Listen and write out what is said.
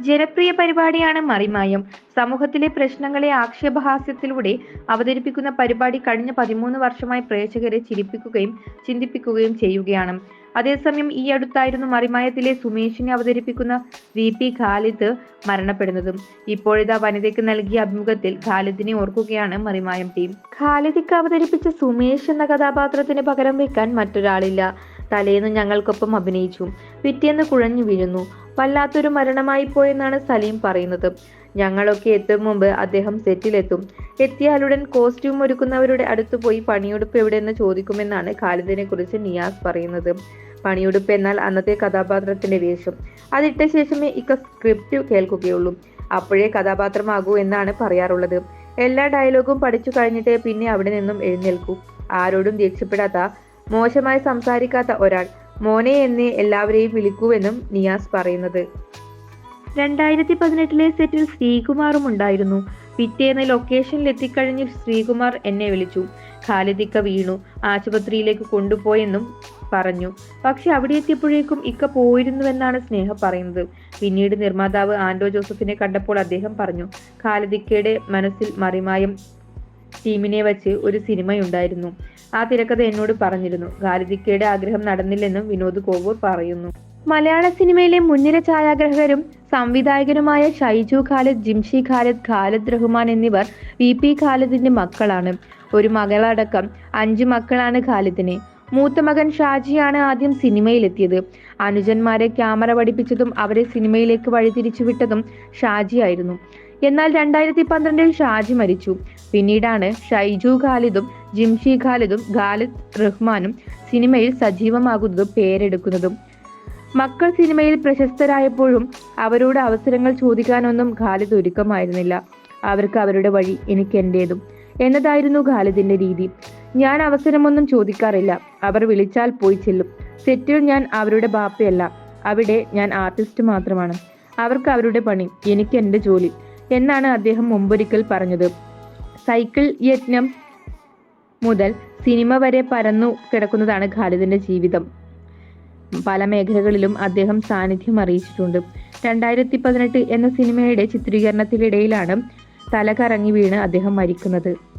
ജനപ്രിയ പരിപാടിയാണ് മറിമായം. സമൂഹത്തിലെ പ്രശ്നങ്ങളെ ആക്ഷേപഹാസ്യത്തിലൂടെ അവതരിപ്പിക്കുന്ന പരിപാടി കഴിഞ്ഞ പതിമൂന്ന് വർഷമായി പ്രേക്ഷകരെ ചിരിപ്പിക്കുകയും ചിന്തിപ്പിക്കുകയും ചെയ്യുകയാണ്. അതേസമയം ഈ അടുത്തായിരുന്നു മറിമായത്തിലെ സുമേഷിനെ അവതരിപ്പിക്കുന്ന വി പി ഖാലിദ് മരണപ്പെടുന്നതും. ഇപ്പോഴിതാ വനിതയ്ക്ക് നൽകിയ അഭിമുഖത്തിൽ ഖാലിദിനെ ഓർക്കുകയാണ് മറിമായം ടീം. ഖാലിദിക്ക് അവതരിപ്പിച്ച സുമേഷ് എന്ന കഥാപാത്രത്തിന് പകരം വെക്കാൻ മറ്റൊരാളില്ല. തലേന്ന് ഞങ്ങൾക്കൊപ്പം അഭിനയിച്ചു. പിറ്റേന്ന് കുഴഞ്ഞു വീഴുന്നു. വല്ലാത്തൊരു മരണമായി പോയെന്നാണ് സലീം പറയുന്നത്. ഞങ്ങളൊക്കെ എത്തും മുമ്പ് അദ്ദേഹം സെറ്റിലെത്തും. എത്തിയാലുടൻ കോസ്റ്റ്യൂം ഒരുക്കുന്നവരുടെ അടുത്ത് പോയി പണിയെടുപ്പ് എവിടെയെന്ന് ചോദിക്കുമെന്നാണ് ഖാലിദിനെ കുറിച്ച് നിയാസ് പറയുന്നത്. പണിയെടുപ്പ് എന്നാൽ അന്നത്തെ കഥാപാത്രത്തിന്റെ വേഷം. അതിട്ട ശേഷമേ ഇക്ക സ്ക്രിപ്റ്റ് കേൾക്കുകയുള്ളൂ. അപ്പോഴേ കഥാപാത്രമാകൂ എന്നാണ് പറയാറുള്ളത്. എല്ലാ ഡയലോഗും പഠിച്ചു കഴിഞ്ഞിട്ടേ പിന്നെ അവിടെ നിന്നും എഴുന്നേൽക്കൂ. ആരോടും ദേഷ്യപ്പെടാത്ത മോശമായി സംസാരിക്കാത്ത ഒരാൾ. മോനെ എന്ന് എല്ലാവരെയും വിളിക്കൂവെന്നും നിയാസ് പറയുന്നത്. രണ്ടായിരത്തി പതിനെട്ടിലെ സെറ്റിൽ ശ്രീകുമാറും ഉണ്ടായിരുന്നു. പിറ്റേന്ന് ലൊക്കേഷനിൽ എത്തിക്കഴിഞ്ഞ് ശ്രീകുമാർ എന്നെ വിളിച്ചു. ഖാലിദിക്ക വീണു. ആശുപത്രിയിലേക്ക് കൊണ്ടുപോയെന്നും പറഞ്ഞു. പക്ഷെ അവിടെ എത്തിയപ്പോഴേക്കും ഇക്ക പോയിരുന്നുവെന്നാണ് സ്നേഹ പറയുന്നത്. പിന്നീട് നിർമ്മാതാവ് ആൻഡോ ജോസഫിനെ കണ്ടപ്പോൾ അദ്ദേഹം പറഞ്ഞു ഖാലിദിക്കയുടെ മനസ്സിൽ മറിമായം ടീമിനെ വച്ച് ഒരു സിനിമയുണ്ടായിരുന്നു. ആ തിരക്കഥ എന്നോട് പറഞ്ഞിരുന്നു. ഖാലിദിക്കയുടെ ആഗ്രഹം നടന്നില്ലെന്നും വിനോദ് കോവൂർ പറയുന്നു. മലയാള സിനിമയിലെ മുൻനിര ഛായാഗ്രഹകരും സംവിധായകനുമായ ഷൈജു ഖാലിദ് ജിംഷി ഖാലിദ് ഖാലിദ് റഹ്മാൻ എന്നിവർ വി പി ഖാലിദിന്റെ മക്കളാണ്. ഒരു മകളടക്കം അഞ്ച് മക്കളാണ് ഖാലിദിന്. മൂത്ത മകൻ ഷാജിയാണ് ആദ്യം സിനിമയിലെത്തിയത്. അനുജന്മാരെ ക്യാമറ പഠിപ്പിച്ചതും അവരെ സിനിമയിലേക്ക് വഴിതിരിച്ചുവിട്ടതും ഷാജിയായിരുന്നു എന്നാൽ രണ്ടായിരത്തി പന്ത്രണ്ടിൽ ഷാജി മരിച്ചു. പിന്നീടാണ് ഷൈജു ഖാലിദും ജിംഷി ഖാലിദും ഖാലിദ് റഹ്മാനും സിനിമയിൽ സജീവമാകുന്നതും പേരെടുക്കുന്നതും. മക്കൾ സിനിമയിൽ പ്രശസ്തരായപ്പോഴും അവരോട് അവസരങ്ങൾ ചോദിക്കാനൊന്നും ഖാലിദ് ഒരുക്കമായിരുന്നില്ല. അവർക്ക് അവരുടെ വഴി എനിക്ക് എന്റേതും എന്നതായിരുന്നു ഖാലിദിന്റെ രീതി. ഞാൻ അവസരമൊന്നും ചോദിക്കാറില്ല. അവർ വിളിച്ചാൽ പോയി ചെല്ലും. സെറ്റിൽ ഞാൻ അവരുടെ ബാപ്പയല്ല. അവിടെ ഞാൻ ആർട്ടിസ്റ്റ് മാത്രമാണ്. അവർക്ക് അവരുടെ പണി എനിക്ക് എന്റെ ജോലി എന്നാണ് അദ്ദേഹം മുമ്പൊരിക്കൽ പറഞ്ഞത്. സൈക്കിൾ യജ്ഞം മുതൽ സിനിമ വരെ പരന്നു കിടക്കുന്നതാണ് ഖാലിദിന്റെ ജീവിതം. പല മേഖലകളിലും അദ്ദേഹം സാന്നിധ്യം അറിയിച്ചിട്ടുണ്ട്. രണ്ടായിരത്തി പതിനെട്ട് എന്ന സിനിമയുടെ ചിത്രീകരണത്തിനിടയിലാണ് തലകറങ്ങി വീണ് അദ്ദേഹം മരിക്കുന്നത്.